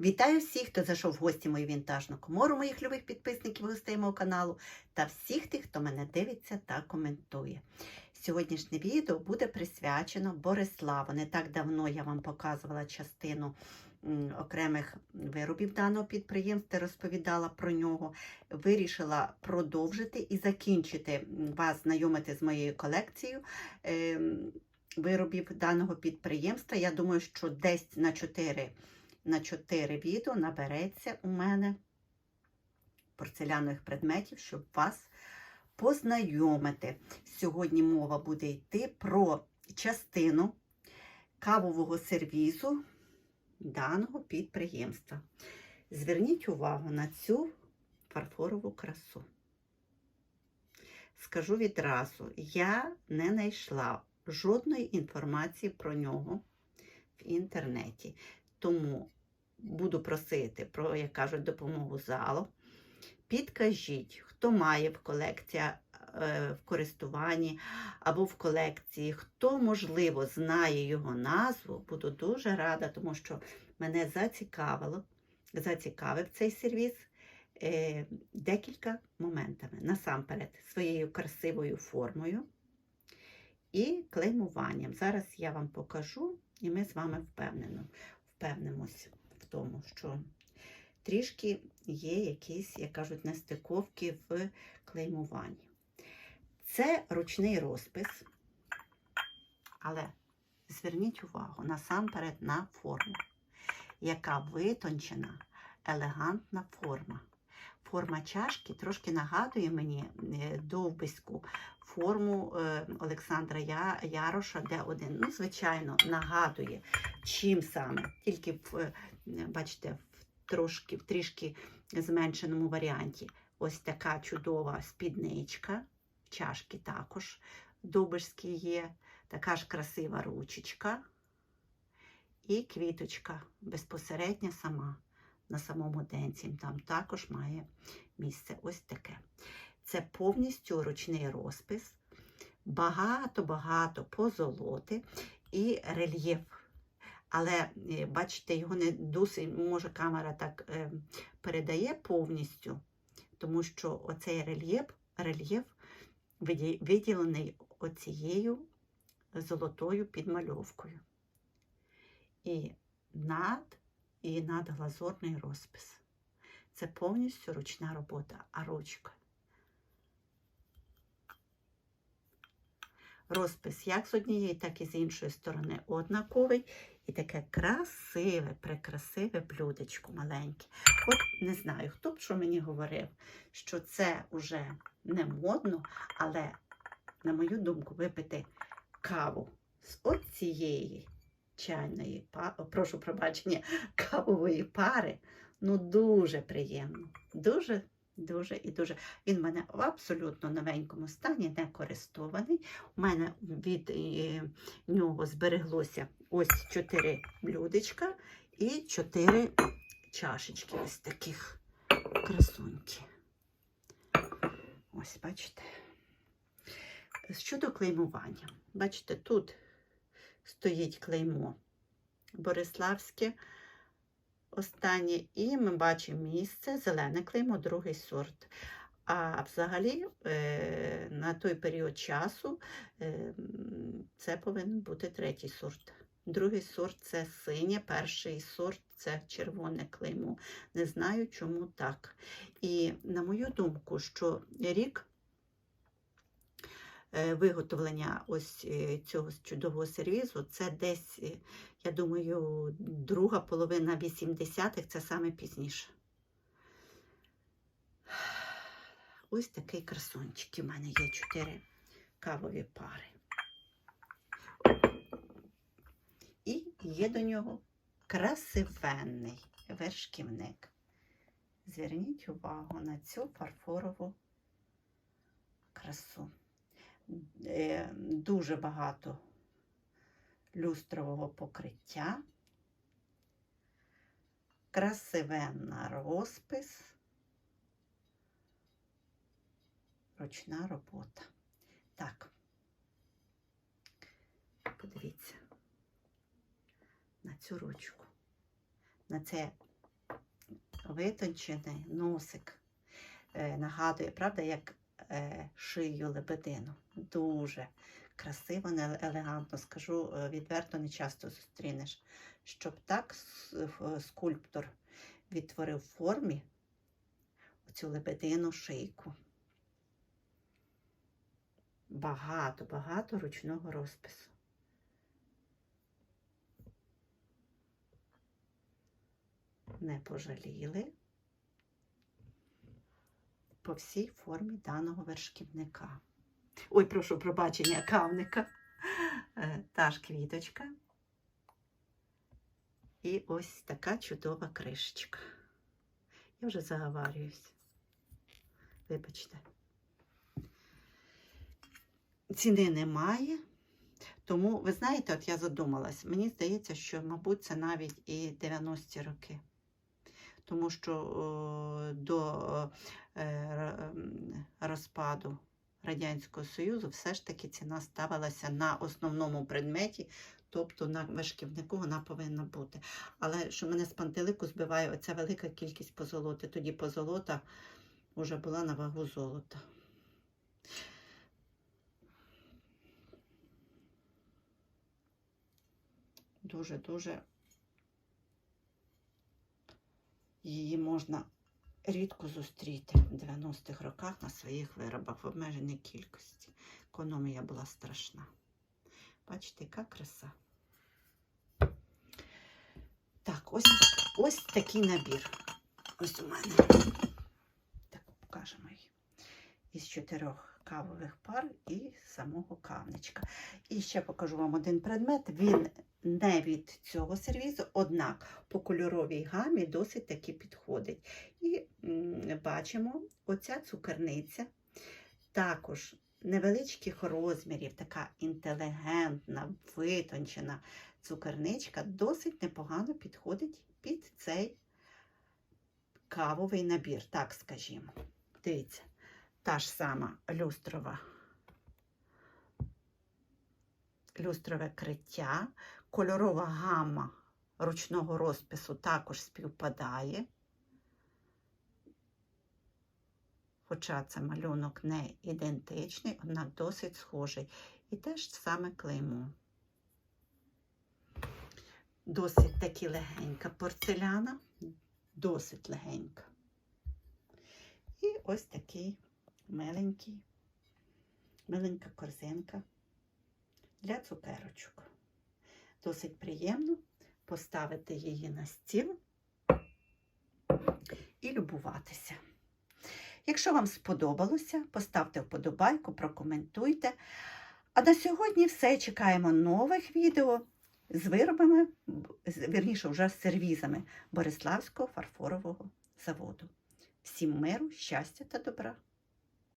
Вітаю всіх, хто зайшов в гості мою вінтажну комору, моїх любих підписників гостей мого каналу, та всіх тих, хто мене дивиться та коментує. Сьогоднішнє відео буде присвячено Бориславу. Не так давно я вам показувала частину окремих виробів даного підприємства, розповідала про нього. Вирішила продовжити і закінчити вас знайомити з моєю колекцією. ем, Виробів даного підприємства. Я думаю, що десь на 4 на 4 відео набереться у мене порцелянових предметів, щоб вас познайомити. Сьогодні мова буде йти про частину кавового сервізу даного підприємства. Зверніть увагу на цю фарфорову красу. Скажу відразу, я не знайшла жодної інформації про нього в інтернеті. Тому буду просити про, як кажуть, допомогу залу. Підкажіть, хто має в колекції е, в користуванні або в колекції, хто, можливо, знає його назву, буду дуже рада, тому що мене зацікавило, зацікавив цей сервіс е, декілька моментами. Насамперед, своєю красивою формою і клеймуванням. Зараз я вам покажу, і ми з вами впевнено, впевнимося тому, що трішки є якісь, як кажуть, нестиковки в клеймуванні. Це ручний розпис, але зверніть увагу насамперед на форму, яка витончена, елегантна форма. Форма чашки трошки нагадує мені е, довбиську форму е, Олександра Яроша, де один. Ну, звичайно, нагадує, чим саме, тільки е, бачите, в трошки, в трішки зменшеному варіанті. Ось така чудова спідничка, чашки також довбиські є, така ж красива ручечка і квіточка безпосередньо сама на самому денці. Там також має місце ось таке. Це повністю ручний розпис, багато-багато позолоти і рельєф. Але, е, бачите, його не досить, може, камера так е, передає повністю, тому що оцей рельєф, рельєф виділений оцією золотою підмальовкою. І над, і надглазурний розпис. Це повністю ручна робота, а ручка. Розпис як з однієї, так і з іншої сторони однаковий. І таке красиве, прекрасиве блюдечко маленьке. От не знаю, хто б що мені говорив, що це вже не модно, але, на мою думку, випити каву з оцієї чайної прошу пробачення, кавової пари. Ну, дуже приємно. Дуже, дуже і дуже. Він в мене в абсолютно новенькому стані, не користований. У мене від е, нього збереглося ось чотири блюдечка і чотири чашечки ось таких красуньки. Ось, бачите. Щодо клеймування, бачите, тут стоїть клеймо Бориславське останнє, і ми бачимо місце, зелене клеймо, другий сорт. А взагалі е, на той період часу е, це повинен бути третій сорт. Другий сорт це синє, перший сорт це червоне клеймо. Не знаю, чому так. І на мою думку, що рік виготовлення ось е, цього чудового сервізу це десь, е, я думаю, друга половина 80-х, це саме пізніше. Ось такий красунчик. У мене є чотири кавові пари. І є до нього красивенний вершківник. Зверніть увагу на цю фарфорову красу. Е, Дуже багато люстрового покриття, красивенна розпис, ручна робота. Так, подивіться на цю ручку, на це витончений носик. Е, нагадує, правда, як шию лебедину. Дуже красиво, не- елегантно. Скажу е, відверто, не часто зустрінеш. Щоб так е, скульптор відтворив в формі оцю лебедину шийку. Багато, багато ручного розпису. Не пожаліли по всій формі даного вершківника. Ой, прошу пробачення, кавника. Е, Та ж квіточка. І ось така чудова кришечка. Я вже заговарююсь. Вибачте. Ціни немає. Тому, ви знаєте, от я задумалась, мені здається, що, мабуть, це навіть і 90-ті роки. Тому що о, до е, розпаду Радянського Союзу все ж таки ціна ставилася на основному предметі, тобто на вишківнику вона повинна бути. Але що мене з пантелику збиває оця велика кількість позолоти. Тоді позолота вже була на вагу золота. Дуже-дуже її можна рідко зустріти в 90-х роках на своїх виробах в обмеженій кількості. Економія була страшна. Бачите, яка краса. Так, ось, ось такий набір. Ось у мене. Так, покажемо її. Із чотирьох кавових пар і самого кавничка. І ще покажу вам один предмет. Він не від цього сервізу, однак по кольоровій гамі досить таки підходить. І бачимо, оця цукерниця також невеличких розмірів, така інтелігентна, витончена цукерничка досить непогано підходить під цей кавовий набір, так скажімо. Дивіться, та ж сама люстрова. Люстрове криття, кольорова гамма ручного розпису також співпадає. Хоча це малюнок не ідентичний, однак досить схожий. І теж саме клеймо. Досить таки легенька порцеляна, досить легенька. І ось такий миленький, миленька корзинка для цукерочок. Досить приємно поставити її на стіл і любуватися. Якщо вам сподобалося, поставте вподобайку, прокоментуйте. А на сьогодні все. Чекаємо нових відео з виробами, вірніше, вже з сервізами Бориславського фарфорового заводу. Всім миру, щастя та добра!